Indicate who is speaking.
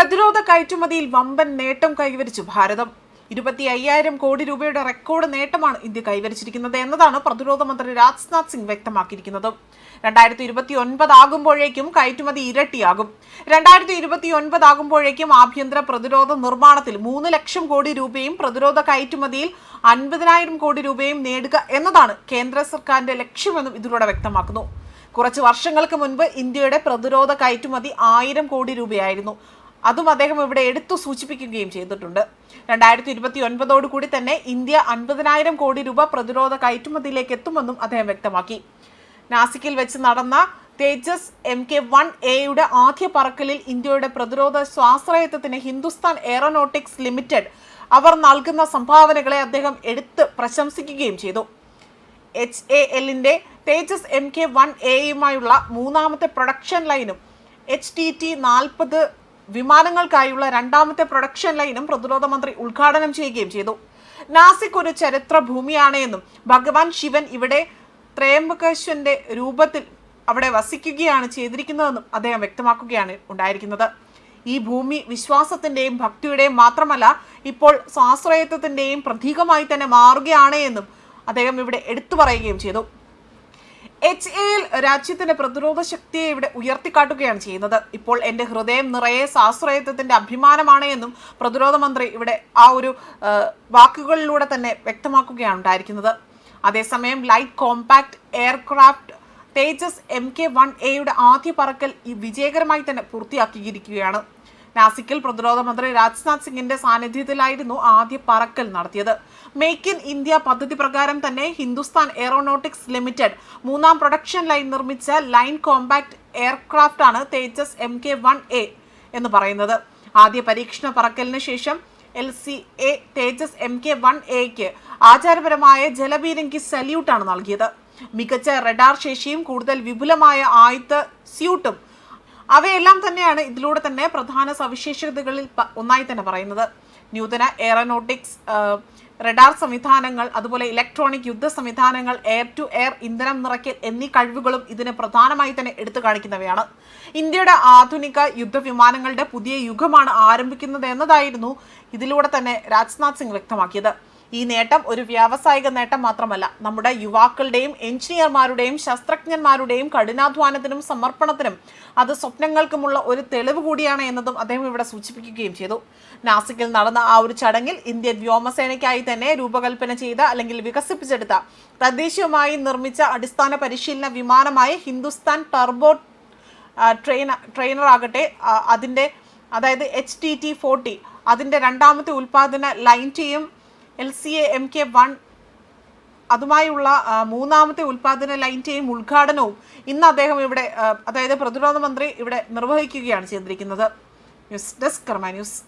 Speaker 1: പ്രതിരോധ കയറ്റുമതിയിൽ വമ്പൻ നേട്ടം കൈവരിച്ചു ഭാരതം. ഇരുപത്തി അയ്യായിരം കോടി രൂപയുടെ റെക്കോർഡ് നേട്ടമാണ് ഇന്ത്യ കൈവരിച്ചിരിക്കുന്നത് എന്നതാണ് പ്രതിരോധ മന്ത്രി രാജ്നാഥ് സിംഗ് വ്യക്തമാക്കിയിരിക്കുന്നത്. രണ്ടായിരത്തി ഇരുപത്തി ഒൻപത് ആകുമ്പോഴേക്കും കയറ്റുമതി ഇരട്ടിയാകും. രണ്ടായിരത്തി ഇരുപത്തി ഒൻപത് ആകുമ്പോഴേക്കും ആഭ്യന്തര പ്രതിരോധ നിർമ്മാണത്തിൽ മൂന്ന് ലക്ഷം കോടി രൂപയും പ്രതിരോധ കയറ്റുമതിയിൽ അൻപതിനായിരം കോടി രൂപയും നേടുക എന്നതാണ് കേന്ദ്ര സർക്കാരിന്റെ ലക്ഷ്യമെന്നും ഇതിലൂടെ വ്യക്തമാക്കുന്നു. കുറച്ച് വർഷങ്ങൾക്ക് മുൻപ് ഇന്ത്യയുടെ പ്രതിരോധ കയറ്റുമതി ആയിരം കോടി രൂപയായിരുന്നു. അതും അദ്ദേഹം ഇവിടെ എടുത്തു സൂചിപ്പിക്കുകയും ചെയ്തിട്ടുണ്ട്. രണ്ടായിരത്തി ഇരുപത്തി ഒൻപതോടു കൂടി തന്നെ ഇന്ത്യ അൻപതിനായിരം കോടി രൂപ പ്രതിരോധ കയറ്റുമതിയിലേക്ക് എത്തുമെന്നും അദ്ദേഹം വ്യക്തമാക്കി. നാസിക്കിൽ വെച്ച് നടന്ന തേജസ് എം കെ വൺ എയുടെ ആദ്യ പറക്കലിൽ ഇന്ത്യയുടെ പ്രതിരോധ സ്വാശ്രയത്വത്തിന് ഹിന്ദുസ്ഥാൻ എയറോനോട്ടിക്സ് ലിമിറ്റഡ് അവർ നൽകുന്ന സംഭാവനകളെ അദ്ദേഹം എടുത്ത് പ്രശംസിക്കുകയും ചെയ്തു. എച്ച് എ എല്ലിന്റെ തേജസ് എം കെ വൺ എയുമായുള്ള മൂന്നാമത്തെ പ്രൊഡക്ഷൻ ലൈനും എച്ച് ടി ടി നാൽപ്പത് വിമാനങ്ങൾക്കായുള്ള രണ്ടാമത്തെ പ്രൊഡക്ഷൻ ലൈനും പ്രതിരോധ മന്ത്രി ഉദ്ഘാടനം ചെയ്യുകയും ചെയ്തു. നാസിക് ഒരു ചരിത്ര ഭൂമിയാണ് എന്നും ഭഗവാൻ ശിവൻ ഇവിടെ ത്രയംബകേശ്വന്റെ രൂപത്തിൽ അവിടെ വസിക്കുകയാണ് ചെയ്തിരിക്കുന്നതെന്നും അദ്ദേഹം വ്യക്തമാക്കുകയാണ് ഉണ്ടായിരിക്കുന്നത്. ഈ ഭൂമി വിശ്വാസത്തിന്റെയും ഭക്തിയുടെയും മാത്രമല്ല ഇപ്പോൾ സ്വാശ്രയത്വത്തിന്റെയും പ്രതീകമായി തന്നെ മാറുകയാണ് എന്നും അദ്ദേഹം ഇവിടെ എടുത്തു പറയുകയും ചെയ്തു. എച്ച് എൽ രാജ്യത്തിന്റെ പ്രതിരോധ ശക്തിയെ ഇവിടെ ഉയർത്തിക്കാട്ടുകയാണ് ചെയ്യുന്നത്. ഇപ്പോൾ എന്റെ ഹൃദയം നിറയെ സ്വാശ്രയത്വത്തിന്റെ അഭിമാനമാണ് എന്നും പ്രതിരോധ മന്ത്രി ഇവിടെ ആ ഒരു വാക്കുകളിലൂടെ തന്നെ വ്യക്തമാക്കുകയാണ് ഉണ്ടായിരിക്കുന്നത്. അതേസമയം light compact aircraft Tejas M K one എയുടെ ആദ്യ പറക്കൽ വിജയകരമായി തന്നെ പൂർത്തിയാക്കിയിരിക്കുകയാണ്. നാസിക്കിൽ പ്രതിരോധ മന്ത്രി രാജ്നാഥ് സിംഗിന്റെ സാന്നിധ്യത്തിലായിരുന്നു ആദ്യ പറക്കൽ നടത്തിയത്. മേക്ക് ഇൻ ഇന്ത്യ പദ്ധതി പ്രകാരം തന്നെ ഹിന്ദുസ്ഥാൻ എയറോനോട്ടിക്സ് ലിമിറ്റഡ് മൂന്നാം പ്രൊഡക്ഷൻ ലൈൻ നിർമ്മിച്ച ലൈൻ കോമ്പാക്ട് എയർക്രാഫ്റ്റ് ആണ് Tejas M K one A എന്ന് പറയുന്നത്. ആദ്യ പരീക്ഷണ പറക്കലിന് ശേഷം L C A Tejas M K one എക്ക് ആചാരപരമായ ജലബീരങ്കി സല്യൂട്ടാണ് നൽകിയത്. മികച്ച റഡാർ ശേഷിയും കൂടുതൽ വിപുലമായ ആയുധ സ്യൂട്ടും അവയെല്ലാം തന്നെയാണ് ഇതിലൂടെ തന്നെ പ്രധാന സവിശേഷതകളിൽ ഒന്നായി തന്നെ പറയുന്നത്. നൂതന എയറോനോട്ടിക്സ് റഡാർ സംവിധാനങ്ങൾ അതുപോലെ ഇലക്ട്രോണിക് യുദ്ധ സംവിധാനങ്ങൾ എയർ ടു എയർ ഇന്ധനം നിറയ്ക്കൽ എന്നീ കഴിവുകളും ഇതിന് പ്രധാനമായി തന്നെ എടുത്തു കാണിക്കുന്നവയാണ്. ഇന്ത്യയുടെ ആധുനിക യുദ്ധവിമാനങ്ങളുടെ പുതിയ യുഗമാണ് ആരംഭിക്കുന്നത് എന്നതായിരുന്നു ഇതിലൂടെ തന്നെ രാജ്നാഥ് സിംഗ് വ്യക്തമാക്കിയത്. ഈ നേട്ടം ഒരു വ്യാവസായിക നേട്ടം മാത്രമല്ല. നമ്മുടെ യുവാക്കളുടെയും എഞ്ചിനീയർമാരുടെയും ശാസ്ത്രജ്ഞന്മാരുടെയും കഠിനാധ്വാനത്തിനും സമർപ്പണത്തിനും അത് സ്വപ്നങ്ങൾക്കുമുള്ള ഒരു തെളിവ് കൂടിയാണ് എന്നതും അദ്ദേഹം ഇവിടെ സൂചിപ്പിക്കുകയും ചെയ്തു. നാസിക്കിൽ നടന്ന ആ ഒരു ചടങ്ങിൽ ഇന്ത്യൻ വ്യോമസേനയ്ക്കായി തന്നെ രൂപകൽപ്പന ചെയ്ത അല്ലെങ്കിൽ വികസിപ്പിച്ചെടുത്ത തദ്ദേശീയമായി നിർമ്മിച്ച അടിസ്ഥാന പരിശീലന വിമാനമായ ഹിന്ദുസ്ഥാൻ ടർബോ ട്രെയിന ആകട്ടെ അതിന്റെ അതായത് എച്ച് ടി ടി ഫോർട്ടി അതിന്റെ രണ്ടാമത്തെ ഉൽപ്പാദന line ടീയും L C A M K one അതുമായുള്ള മൂന്നാമത്തെ ഉൽപാദന ലൈന്റെയും ഉദ്ഘാടനവും ഇന്ന് അദ്ദേഹം ഇവിടെ അതായത് പ്രതിരോധ മന്ത്രി ഇവിടെ നിർവഹിക്കുകയാണ് ചെയ്തിരിക്കുന്നത്. News desk Karma news.